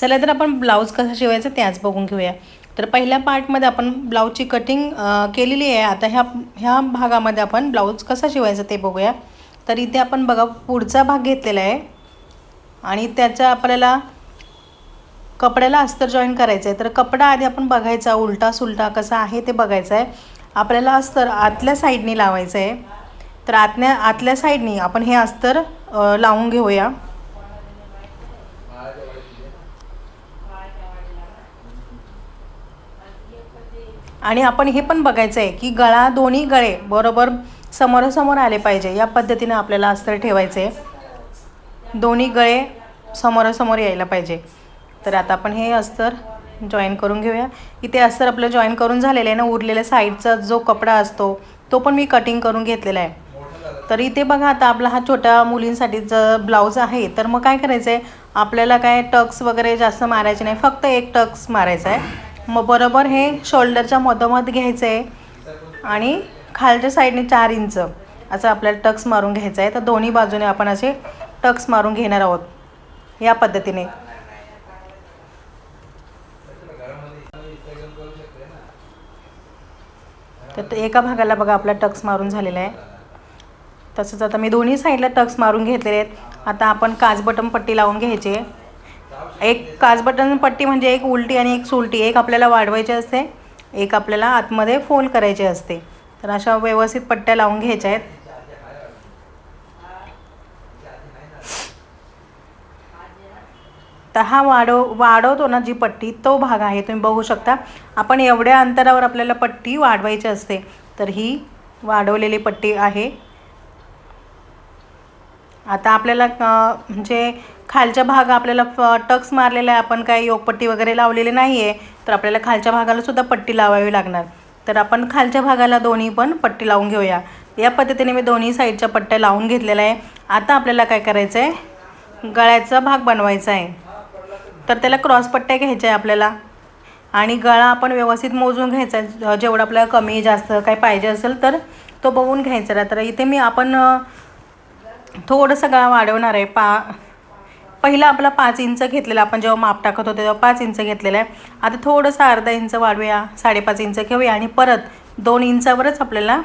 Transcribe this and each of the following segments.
चला तर आपण ब्लाऊज कसा शिवायचा ते आज बघून घेऊया. तर पहिल्या पार्टमध्ये आपण ब्लाऊजची कटिंग केलेली आहे. आता ह्या ह्या भागामध्ये आपण ब्लाऊज कसा शिवायचा ते बघूया. तर इथे आपण बघा पुढचा भाग घेतलेला आहे. आणि त्याचा आपल्याला कपड्याला अस्तर जॉईन करायचं आहे. तर कपडा आधी आपण बघायचा उलटा सुलटा कसा आहे ते बघायचं आहे. आपल्याला अस्तर आतल्या साईडनी लावायचं आहे. तर आतल्या आतल्या साईडनी आपण हे अस्तर लावून घेऊया. आणि आपण हे पण बघायचं आहे की गळा दोन्ही गळे बरोबर समोरासमोर आले पाहिजे या पद्धतीने आपल्याला अस्तर ठेवायचं आहे दोन्ही गळे समोरासमोर यायला पाहिजे. तर आता आपण हे अस्तर जॉईन करून घेऊया. इथे अस्तर आपलं जॉईन करून झालेलं आहे ना उरलेल्या साईडचा जो कपडा असतो तो पण मी कटिंग करून घेतलेला आहे. तर इथे बघा आता आपला हा छोट्या मुलींसाठीचं ब्लाऊज आहे. तर मग काय करायचं आहे आपल्याला काय टक्स वगैरे जास्त मारायचे नाही फक्त एक टक्स मारायचा आहे. मग बरोबर हे शोल्डरच्या मधोमध घ्यायचं आहे आणि खालच्या साईडने चार इंच असं आपल्याला टक्स मारून घ्यायचं आहे तर दोन्ही बाजूने आपण असे टक्स मारून घेणार आहोत या पद्धतीने. तर ते एका भागाला बघा आपला टक्स मारून झालेला आहे. तसंच आता मी दोन्ही साईडला टक्स मारून घेतलेले आहेत. आता आपण काच पट्टी लावून घ्यायची आहे. एक काच बटन पट्टी म्हणजे एक उलटी आणि एक सुलटी एक आपल्याला वाढवायची असते एक आपल्याला आतमध्ये फोल्ड करायची असते. तर अशा व्यवस्थित पट्ट्या लावून घ्यायच्या आहेत. तर हा वाढव वाढवतो ना जी पट्टी तो भाग आहे तुम्ही बघू शकता. आपण एवढ्या अंतरावर आपल्याला पट्टी वाढवायची असते तर ही वाढवलेली पट्टी आहे. आता आपल्याला म्हणजे खालच्या भाग आपल्याला टक्स मारलेला आहे आपण काही योगपट्टी वगैरे लावलेली नाही आहे तर आपल्याला खालच्या भागाला सुद्धा पट्टी लावावी लागणार. तर आपण खालच्या भागाला दोन्ही पण पट्टी लावून घेऊया. या पद्धतीने मी दोन्ही साईडच्या पट्ट्या लावून घेतलेल्या आहे. आता आपल्याला काय करायचं आहे गळ्याचा भाग बनवायचा आहे. तर त्याला क्रॉस पट्ट्या घ्यायच्या आहे आपल्याला. आणि गळा आपण व्यवस्थित मोजून घ्यायचा आहे. जेवढं आपल्याला कमी जास्त काही पाहिजे असेल तर तो बघून घ्यायचा आहे. तर इथे मी आपण थोडंसं गळा वाढवणार आहे. पा पहिला आपला पाच इंच घेतलेला आपण जेव्हा माप टाकत होतो तेव्हा पाच इंच घेतलेला आहे. आता थोडंसं अर्धा इंच वाढवूया साडेपाच इंच घेऊया आणि परत दोन इंचावरच आपल्याला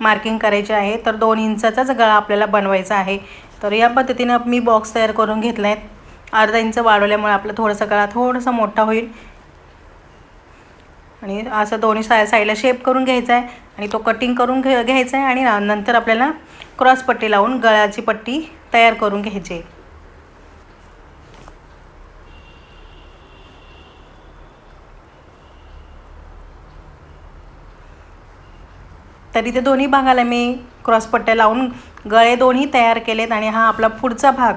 मार्किंग करायचे आहे. तर दोन इंचाचाच गळा आपल्याला बनवायचा आहे. तर या पद्धतीनं मी बॉक्स तयार करून घेतला आहे अर्धा इंच वाढवल्यामुळे आपलं थोडंसं गळा थोडासा मोठा होईल. आणि असं दोन्ही साय साईडला शेप करून घ्यायचा आहे आणि तो कटिंग करून घे घ्यायचा आहे आणि नंतर आपल्याला क्रॉस पट्टी लावून गळ्याची पट्टी तयार करून घ्यायची. आहे तरी ते दोन्ही भागाला मी क्रॉस पट्ट्या लावून गळे दोन्ही तयार केलेत आणि हा आपला पुढचा भाग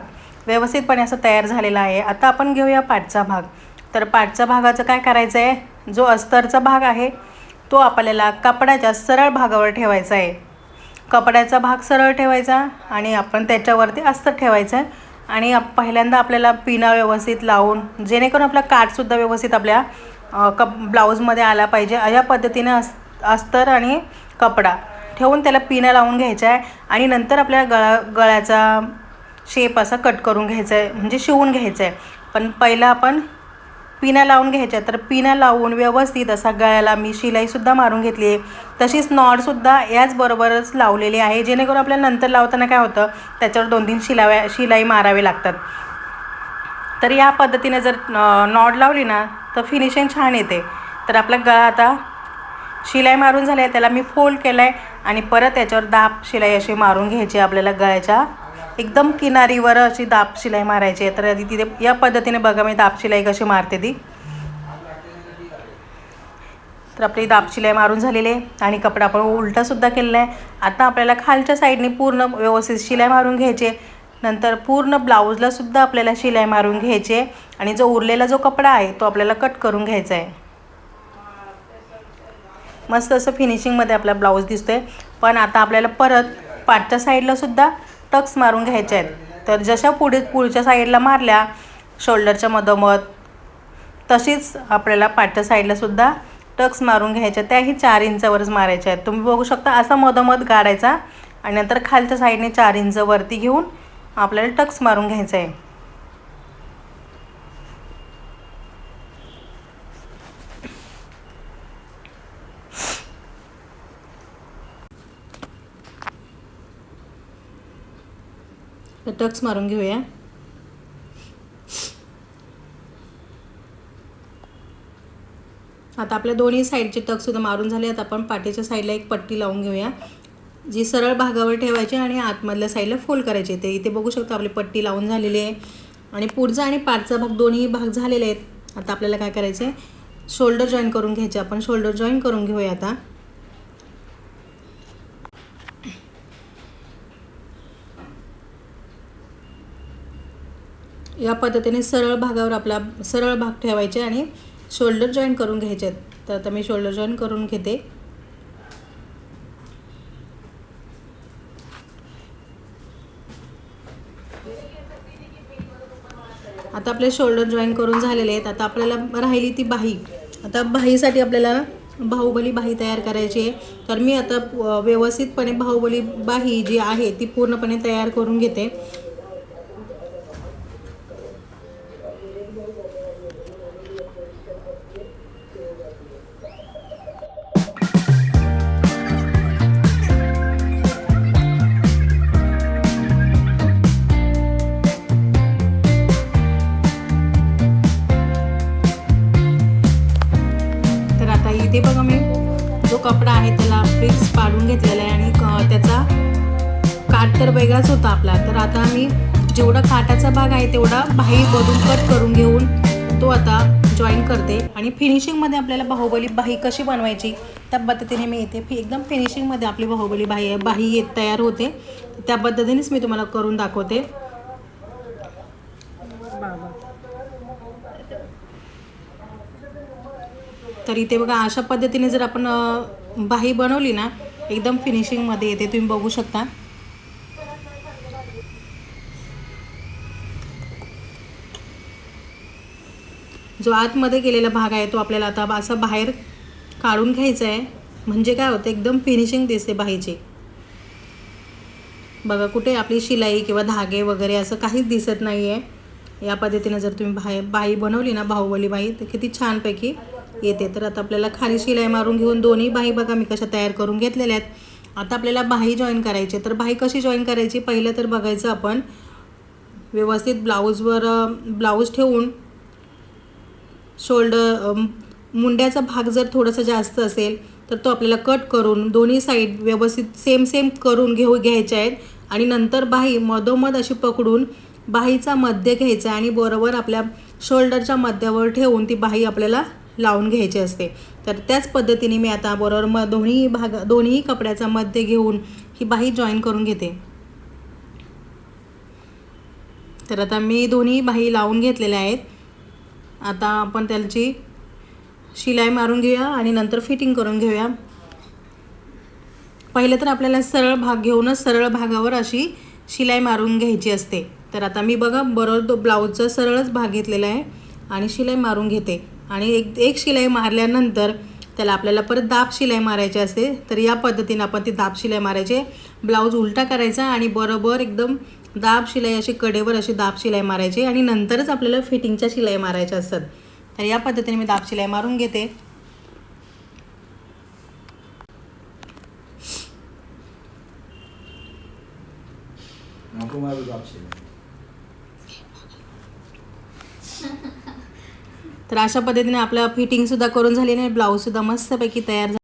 व्यवस्थितपणे असा तयार झालेला आहे. आता आपण घेऊया पाठचा भाग. तर पाठच्या भागाचं काय करायचं आहे जो अस्तरचा भाग आहे तो आपल्याला कपड्याच्या सरळ भागावर ठेवायचा आहे. कपड्याचा भाग सरळ ठेवायचा आणि आपण त्याच्यावरती अस्तर ठेवायचं आहे आणि पहिल्यांदा आपल्याला पिना व्यवस्थित लावून जेणेकरून आपला काठसुद्धा व्यवस्थित आपल्या कप ब्लाऊजमध्ये आला पाहिजे. अशा पद्धतीने अस अस्तर आणि कपडा ठेवून त्याला पिना लावून घ्यायचा आहे आणि नंतर आपल्या गळा गळ्याचा शेप असा कट करून घ्यायचा आहे म्हणजे शिवून घ्यायचा आहे. पण पहिला आपण पिना लावून घ्यायच्या. तर पिना लावून व्यवस्थित असा गळ्याला मी शिलाईसुद्धा मारून घेतली आहे. तशीच नॉडसुद्धा याचबरोबरच लावलेली आहे. जेणेकरून आपल्याला नंतर लावताना काय होतं त्याच्यावर दोन तीन शिलाव्या शिलाई मारावे लागतात. तर या पद्धतीने जर नॉड लावली ना तर फिनिशिंग छान येते. तर आपला गळा आता शिलाई मारून झाली आहे त्याला मी फोल्ड केला आहे आणि परत त्याच्यावर दाब शिलाई अशी मारून घ्यायची आपल्याला गळ्याच्या एकदम किनारीवर अशी दाब शिलाई मारायची आहे. तर आधी तिथे या पद्धतीने बघा मी दाब शिलाई कशी मारते ती. तर आपली दाब शिलाई मारून झालेली आहे आणि कपडा आपण उलटासुद्धा केलेला आहे. आता आपल्याला खालच्या साईडने पूर्ण व्यवस्थित शिलाई मारून घ्यायची नंतर पूर्ण ब्लाऊजलासुद्धा आपल्याला शिलाई मारून घ्यायची आहे. आणि जो उरलेला जो कपडा आहे तो आपल्याला कट करून घ्यायचा आहे. मस्त असं फिनिशिंगमध्ये आपला ब्लाऊज दिसतोय. पण आता आपल्याला परत पाठच्या साईडलासुद्धा टक्स मारून घ्यायचे आहेत. तर जशा पुढे पुढच्या साईडला मारल्या शोल्डरच्या मधोमध तशीच आपल्याला पाठच्या साईडलासुद्धा टक्स मारून घ्यायच्या त्याही चार इंचावरच मारायच्या आहेत. तुम्ही बघू शकता असा मधोमध गाडायचा आणि नंतर खालच्या साईडने चार इंच वरती घेऊन आपल्याला टक्स मारून घ्यायचं आहे. तर टक्स मारून घेऊया. आता आपल्या दोन्ही साईडचे टक्ससुद्धा मारून झाले आता आपण पाठीच्या साईडला एक पट्टी लावून घेऊया जी सरळ भागावर ठेवायची आणि आतमधल्या साईडला फोल्ड करायची. ते इथे बघू शकतो आपली पट्टी लावून झालेली आहे. आणि पुढचा आणि पाठचा भाग दोन्ही भाग झालेले आहेत. आता आपल्याला काय करायचं आहे शोल्डर जॉईन करून घ्यायचे. आपण शोल्डर जॉईन करून घेऊया आता. या पद्धतीने सरळ भागावर आपला सरळ भाग ठेवायचे आणि शोल्डर जॉईन करून घ्यायचे. आहेत तर आता मी शोल्डर जॉईन करून घेते. आता आपले शोल्डर जॉईन करून झालेले आहेत. आता आपल्याला राहिली ती बाही. आता बाहीसाठी आपल्याला बाहुबली बाही तयार करायची आहे. तर मी आता व्यवस्थितपणे बाहुबली बाही जी आहे ती पूर्णपणे तयार करून घेते. तर आता इथे बघा मी जो कपडा आहे त्याला फिक्स पाडून घेतलेला आहे आणि त्याचा काठ तर वेगळाच होता आपला. तर आता मी जेवढा काठाचा भाग आहे तेवढा बाही बदून कट करून घेऊन तो आता जॉईन करते. आणि फिनिशिंगमध्ये आपल्याला बाहुबली बाही कशी बनवायची त्या पद्धतीने मी येते फि एकदम फिनिशिंगमध्ये आपली बाहुबली बाही बाही येत तयार होते. त्या पद्धतीनेच मी तुम्हाला करून दाखवते. तर इथे बघा अशा पद्धतीने जर आपण बाही बनवली ना एकदम फिनिशिंगमध्ये येते तुम्ही बघू शकता. जो आतमध्ये गेलेला भाग आहे तो आपल्याला आता असा बाहेर काढून घ्यायचा आहे. म्हणजे काय होतं एकदम फिनिशिंग दिसते बाहीची. बघा कुठे आपली शिलाई किंवा धागे वगैरे असं काहीच दिसत नाही आहे या पद्धतीनं जर तुम्ही बाहे बाही बनवली ना बाहुबली बाही तर किती छानपैकी येते. तर आता आपल्याला खाली शिलाई मारून घेऊन दोन्ही बाही बघा मी कशा तयार करून घेतलेल्या आहेत. आता आपल्याला बाही जॉईन करायची तर बाही कशी जॉईन करायची? पहिलं तर बघायचं आपण व्यवस्थित ब्लाऊजवर ब्लाऊज ठेवून शोल्डर मुंड्याचा भाग जर थोडासा जास्त असेल तर तो आपल्याला कट करून दोन्ही साईड व्यवस्थित सेम सेम करून घेऊ घ्यायचे आहेत. आणि नंतर बाही मधोमध अशी पकडून बाहीचा मध्य घ्यायचा आणि बरोबर आपल्या शोल्डरच्या मध्यावर ठेवून ती बाही आपल्याला लावून घ्यायची असते. तर त्याच पद्धतीने मी आता बरोबर म दोन्ही भाग दोन्ही कपड्याचा मध्य घेऊन ही बाही जॉईन करून घेते. तर आता मी दोन्ही बाही लावून घेतलेल्या आहेत. आता आपण त्याची शिलाई मारून घेऊया आणि नंतर फिटिंग करून घेऊया. पहिले तर आपल्याला सरळ भाग घेऊनच सरळ भागावर अशी शिलाई मारून घ्यायची असते. तर आता मी बघा बरोबर तो ब्लाऊजचा सरळच भाग घेतलेला आहे आणि शिलाई मारून घेते. आणि एक एक शिलाई मारल्यानंतर त्याला आपल्याला परत दाब शिलाई मारायची असते. तर या पद्धतीने आपण ती दाब शिलाई मारायची. ब्लाऊज उलटा करायचा आणि बरोबर एकदम दाब शिलाई अशी कडेवर अशी दाब शिलाई मारायची आणि नंतरच आपल्याला फिटिंगच्या शिलाई मारायच्या असतात. तर या पद्धतीने मी दाब शिलाई मारून घेते. तर अशा पद्धतीने आपलं फिटिंगसुद्धा करून झाली आणि ब्लाऊजसुद्धा मस्तपैकी तयार